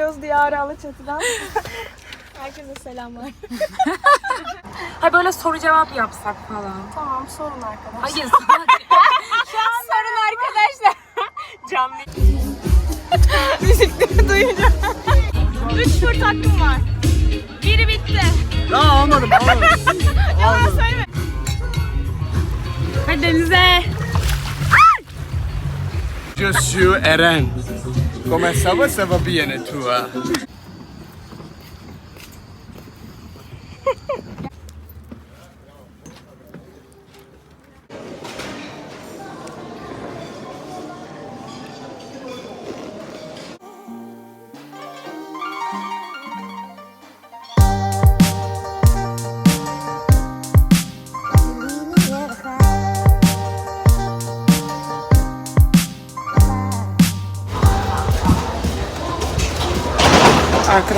Yelloz Diyarı Alaçatı'dan. Herkese selamlar. Ha böyle soru cevap yapsak falan. Tamam sorun arkadaşlar. Hayır. sorun arkadaşlar. Canlı. Müzikleri duyunca. Üç fırt hakkım var. Biri bitti. Daha almadım almadım. Yalan söyleme. Hadi denize. Je suis Eren. Comment ça va? Ça va bien et toi?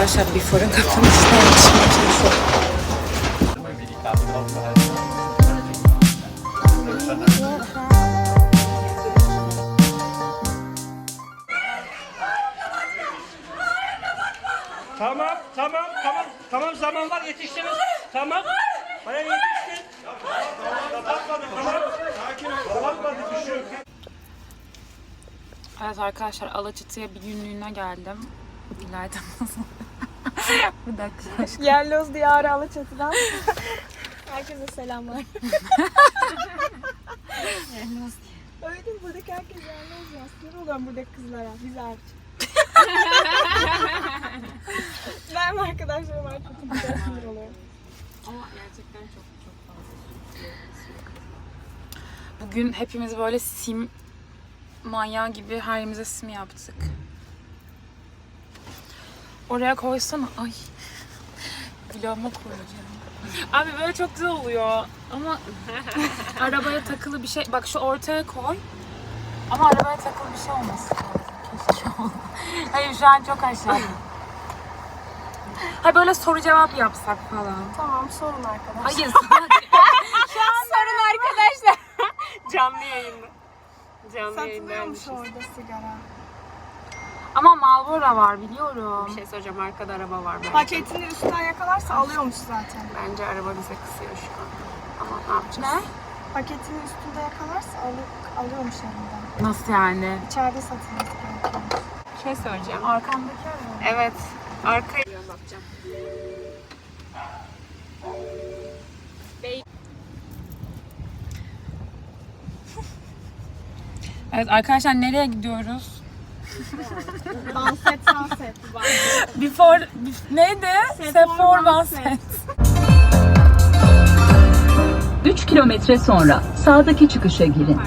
Arkadaşlar bir fırın kapanışına yetişmeye çalışıyorum. Tamam, tamam, tamam, tamam zaman var yetiştiniz. Tamam. Bana yetiştin. Evet arkadaşlar Alaçatı'ya bir günlüğüne geldim. İlayda Bir dakika. Yelloz Diyarı Alaçatı'dan. Herkese selamlar. Öyle değil mi? Buradaki herkes yelloz ya. Sinir oluyorum buradaki kızlara. Biz hariç. ben ve arkadaşlarım hariç bütün kızlara sinir oluyorum. Bugün hepimiz böyle sim manyağı gibi her yerimize sim yaptık. Oraya koysana. Ay. Vloguma koyacağım. Abi böyle çok güzel oluyor. Ama arabaya takılı bir şey. Bak şu ortaya koy. Ama arabaya takılı bir şey olmasın. Keşke. Hayır şu an çok aşağıda. Hayır böyle soru cevap yapsak falan. Tamam sorun arkadaşlar. Hayır. sorun arkadaşlar. Canlı yayında. Canlı Satılıyormuş orada sigara. Ama Marlboro var biliyorum. Bir şey söyleyeceğim arkada araba var. Ben. Paketini üstten yakalarsa alıyormuş zaten. Bence araba bize kısıyor şu an. Ama ne yapacağız? Paketini üstünde yakalarsa alı- alıyormuş elinden. Nasıl yani? İçeride satılması gerekiyor. Bir şey söyleyeceğim. Arkamdaki araba. Evet. Arkaya bakacağım. Evet arkadaşlar nereye gidiyoruz? Before, bef- neydi? Sephora Sunset. 3 kilometre sonra sağdaki çıkışa girin.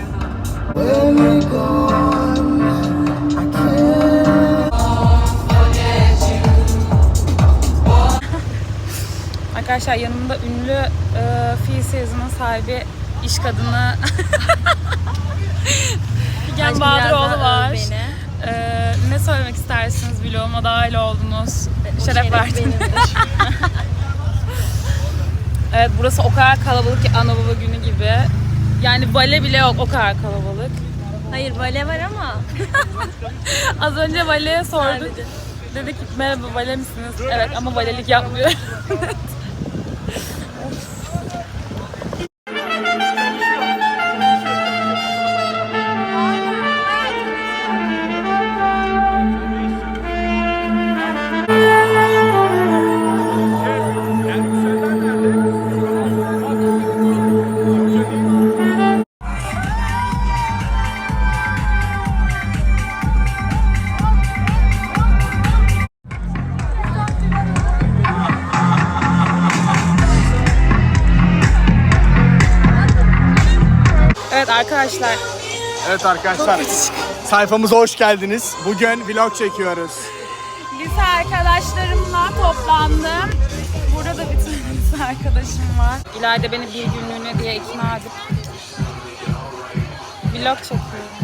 Arkadaşlar yanımda ünlü e, Feel Season'ın sahibi iş kadını Figen Bahadıroğlu var. E, ne söylemek istersiniz vloguma dahil oldunuz. Şeref verdiniz. evet burası o kadar kalabalık ki ana baba günü gibi. Yani bale bile yok o kadar kalabalık. Hayır bale var ama. Az önce valeye sorduk. Dedi ki merhaba vale misiniz? Evet ama valelik yapmıyor. arkadaşlar Evet arkadaşlar. Sayfamıza hoş geldiniz. Bugün vlog çekiyoruz. lise arkadaşlarımla toplandım. Burada da tane lise arkadaşım var. İleride beni bir günlüğüne diye ikna edip vlog çekiyorum.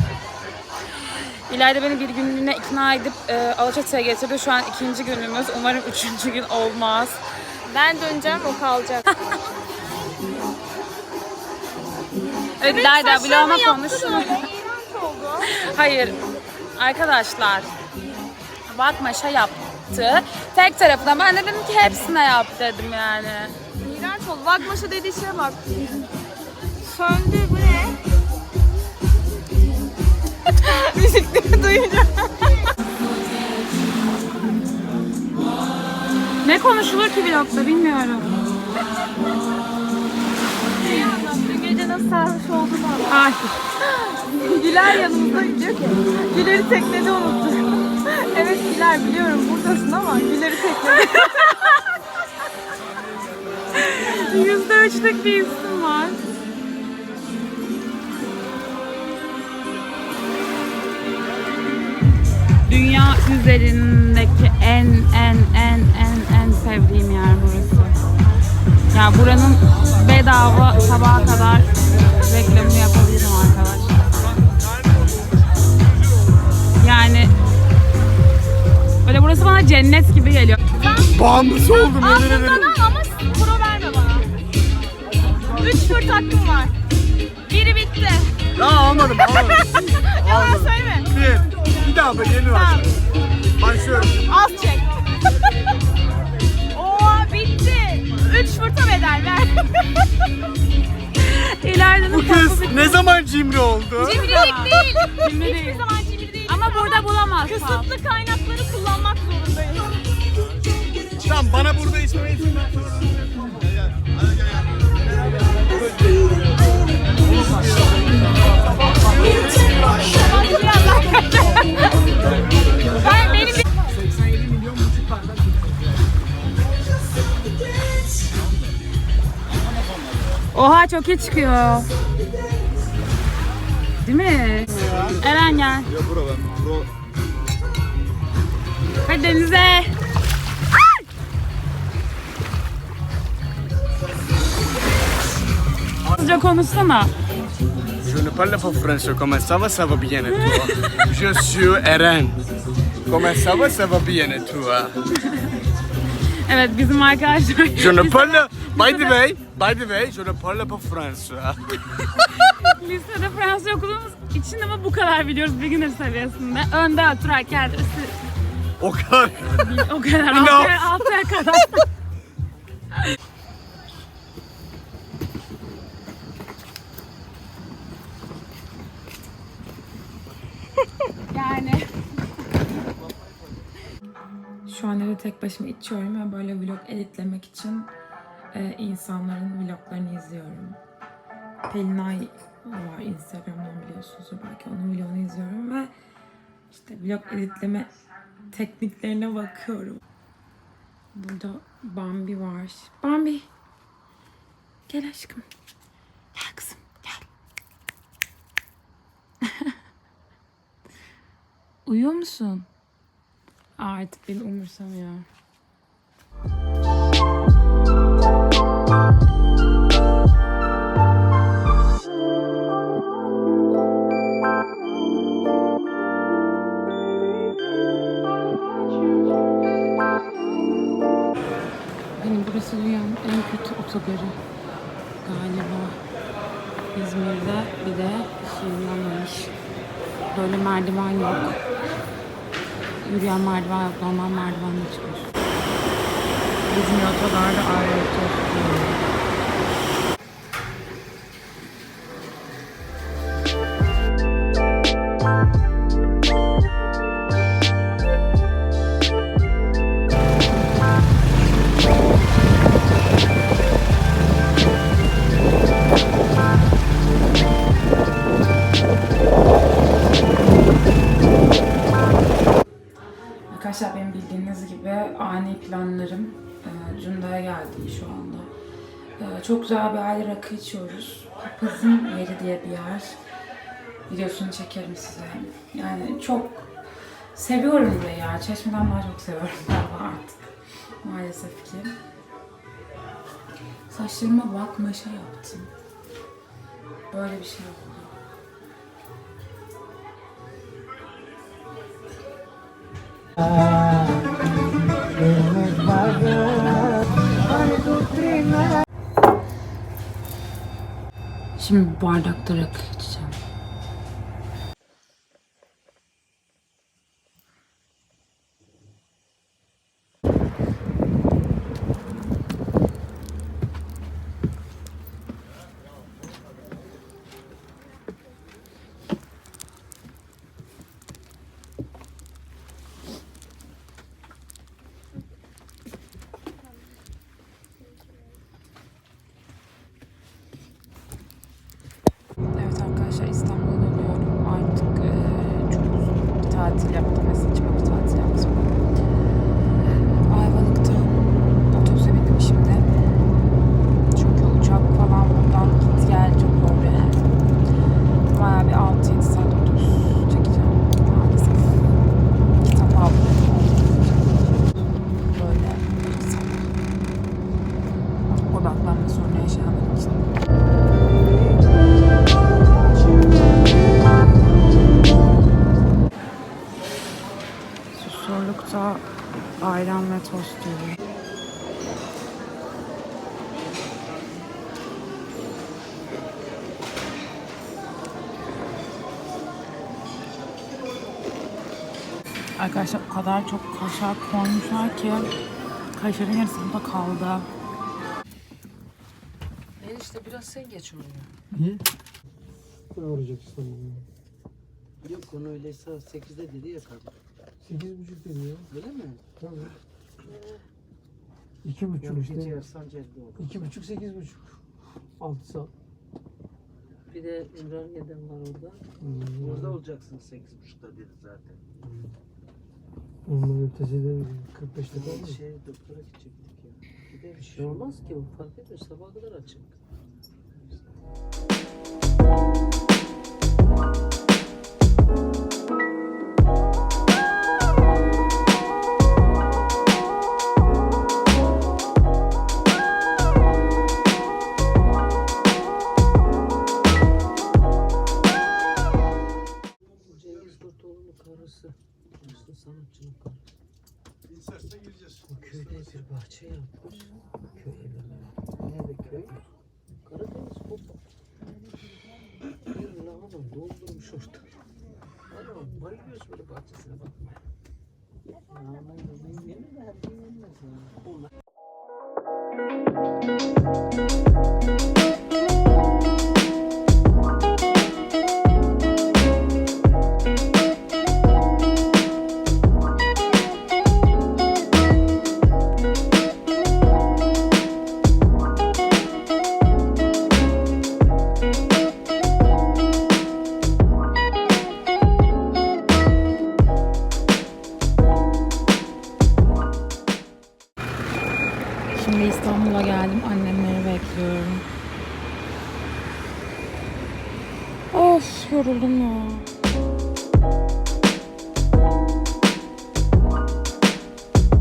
İleride beni bir günlüğüne ikna edip e, Alaçatı'ya getirdi. Şu an ikinci günümüz. Umarım üçüncü gün olmaz. Ben döneceğim, o kalacak. Evet, İlayda vloguma konuş. İğrenç oldu. Hayır. Arkadaşlar. Bakma şey yap. yaptı. Tek tarafına. Ben de dedim ki hepsine yap dedim yani. İğrenç oldu. Vakmaşa dediği şeye bak. Söndü bu ne? Müzikleri duyunca. Ne konuşulur ki vlogda bilmiyorum. Sarhoş olduğunu anlat. Ay. Güler yanımızda diyor ki Güler'i teknede unuttuk. evet Güler biliyorum buradasın ama Güler'i teknede. Yüzde üçlük bir isim var. Dünya üzerindeki en en en en en sevdiğim yer burası. Ya buranın bedava sabaha kadar reklamını yapabilirim arkadaşlar. Yani böyle burası bana cennet gibi geliyor. Bağımlısı oldum yemin ederim. Sana ama pro verme bana. Üç fırt hakkım var. Biri bitti. Ya almadım almadım. Yalan söyleme. Bir. Bir daha da yeni başladım. Başlıyorum. Az çek. Ver. İleride Bu kız ne zaman cimri oldu? Cimrilik değil. Cimri değil. Hiçbir zaman cimri değil. Ama burada bulamaz. Kısıtlı kaynakları kullanmak zorundayız. Tamam bana burada içmeye izin ver. Ben Oha çok iyi çıkıyor. Değil mi? Eren gel. Ya bura ben. Bro. Hadi denize. Hızlıca konuşsana. Je ne parle pas français. Comment ça va? Ça va bien et toi? Je suis Eren. Comment ça va? Ça va bien et toi? Evet bizim arkadaşlar. Je ne parle... By the way, by the way, je ne parle pas français. Lisede Fransız okuduğumuz için ama bu kadar biliyoruz beginner seviyesinde. Önde oturan kendisi O kadar. o kadar No. altıya, altıya kadar. yani. Şu an evde tek başıma içiyorum ve böyle vlog editlemek için e, insanların vloglarını izliyorum. Pelinay var Instagram'dan biliyorsunuzdur belki onun vlogunu izliyorum ve işte vlog editleme tekniklerine bakıyorum. Burada Bambi var. Bambi. Gel aşkım. Gel kızım gel. Uyuyor musun? Aa, artık beni umursamıyor. Dünyanın en kötü otogarı galiba. İzmir'de bir de şirinlenmemiş. Böyle merdiven yok. Yürüyen merdiven yok. Normal merdivenle çıkmış. İzmir otogarda ayrı otogar. Ani planlarım e, Cunda'ya geldi şu anda. E, çok güzel bir aile rakı içiyoruz. Papazın yeri diye bir yer. Videosunu çekerim size. Yani çok seviyorum burayı ya. Çeşmeden daha çok seviyorum galiba artık. Maalesef ki. Saçlarıma bak maşa yaptım. Böyle bir şey oldu. Şimdi bardakta rakı для tost yiyorum. Arkadaşlar o kadar çok kaşar koymuşlar ki kaşarın yarısı burada kaldı. Enişte biraz sen geç oraya. Niye? Ne olacak İstanbul'da? Yok konu öyleyse 8'de dedi ya. Sekiz buçuk dedi ya. Öyle mi? Tabii. İki buçuk Yok işte. yarsan olur. İki buçuk, sekiz buçuk. Altı saat. Bir de Ümraniye'den var orada. Hmm. Orada olacaksın 8.30'da dedi zaten. Onun ötesi de 45 dakika oldu. şey doktora gidecektik ya. Bir de bir şey olmaz ki bu fark etmiyor sabaha kadar açık. Bayılıyoruz böyle bahçesine bakmaya. Yemeği yenir de her gün yenmez. buldum mu?